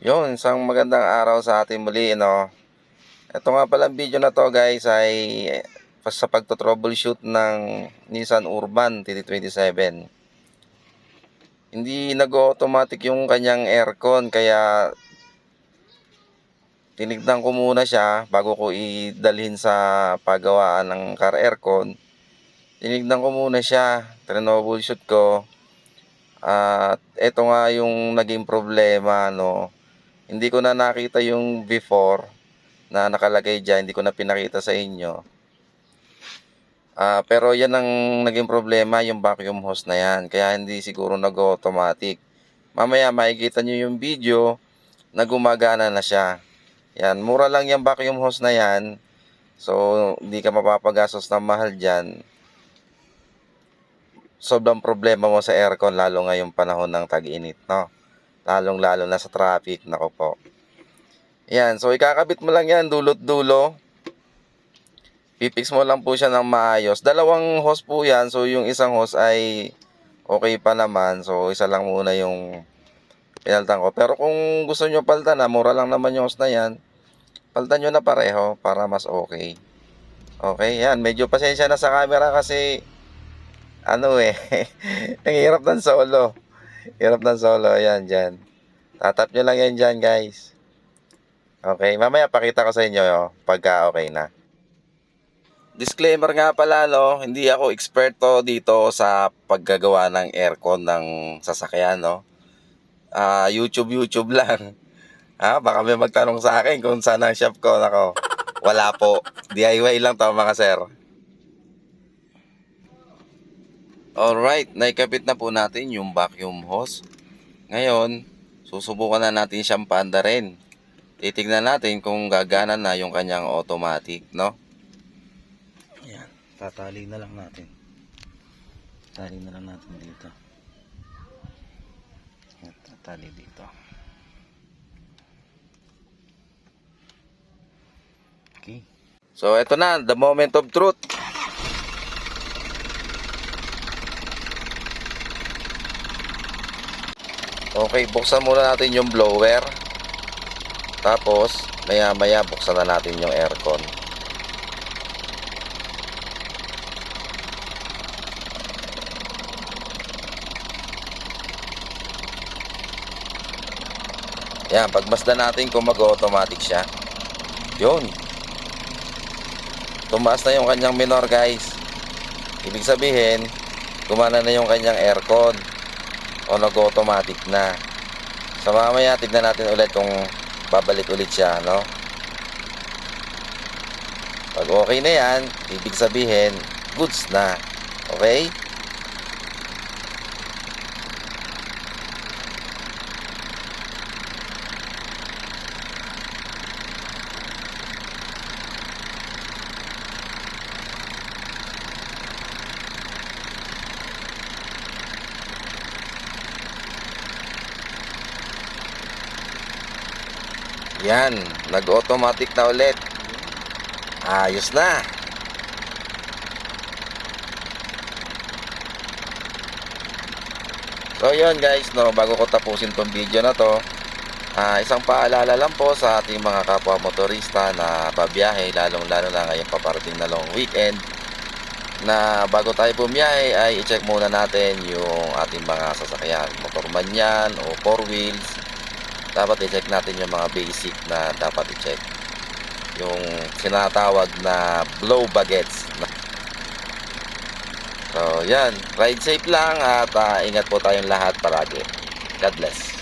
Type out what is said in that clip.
Yun, isang magandang araw sa ating muli, no? Ito nga palang video na to guys ay eh, sa pagto-troubleshoot ng Nissan Urban TT27. Hindi nag-automatic yung kanyang aircon kaya tinignan ko muna siya bago ko idalhin sa paggawaan ng car aircon. Tinignan ko muna siya, troubleshoot ko. At ito nga yung naging problema, no? Hindi ko na nakita yung before na nakalagay dyan. Hindi ko na pinakita sa inyo. Ah, pero yan ang naging problema, yung vacuum hose na yan. Kaya hindi siguro nag-automatic. Mamaya makikita nyo yung video na gumagana na siya. Yan, mura lang yung vacuum hose na yan. So, hindi ka mapapagastos ng mahal dyan. Sobrang problema mo sa aircon lalo ngayong panahon ng tag-init, no? Lalong lalo na sa traffic, nako po. Yan, so ikakabit mo lang yan dulot-dulo. Pipix mo lang po siya ng maayos. Dalawang hose po yan, so yung isang hose ay okay pa naman. So isa lang muna yung pinaltan ko. Pero kung gusto nyo paltan na, mura lang naman yung hose na yan. Paltan nyo na pareho para mas okay. Okay, yan. Medyo pasensya na sa camera kasi ano eh, ang hirap ng solo. Hirap ng solo, yan, dyan. Tatap nyo lang yan dyan, guys. Okay, mamaya pakita ko sa inyo oh, pagka okay na. Disclaimer nga pala, no, hindi ako eksperto dito sa paggagawa ng aircon ng sasakyan, no. Ah, YouTube, YouTube lang. Ah, baka may magtanong sa akin kung saan ang shop ko. Nako, wala po. DIY lang to mga sir. Alright, naikabit na po natin yung vacuum hose. Ngayon, susubukan na natin siyang paandarin. Titignan natin kung gagana na yung kanyang automatic, no? Ayan, tatali na lang natin. Tatali na lang natin dito. Ayan, tatali dito. Okay. So, eto na, the moment of truth. Okay, buksan muna natin yung blower. Tapos, maya maya buksan na natin yung aircon. Yan, pagmasdan natin kung mag-automatic siya. Yun. Tumaas na yung kanyang minor guys. Ibig sabihin, gumana na yung kanyang aircon o nag-automatic na. So mamaya tignan natin ulit kung babalik ulit siya, no? Pag okay na yan, ibig sabihin, goods na. Okay? Yan, nag-automatic na ulit. Ayos na. So yun guys, no, bago ko tapusin tong video na to, ah, isang paalala lang po sa ating mga kapwa motorista na pabiyahe, lalong lalo na ngayong paparating na long weekend, na bago tayo bumiyahe ay i-check muna natin yung ating mga sasakyan, motor man yan o four wheels, dapat i-check natin yung mga basic na dapat i-check. Yung sinatawag na blow baguettes. So, yan. Ride safe lang at ah, ingat po tayong lahat palagi. God bless.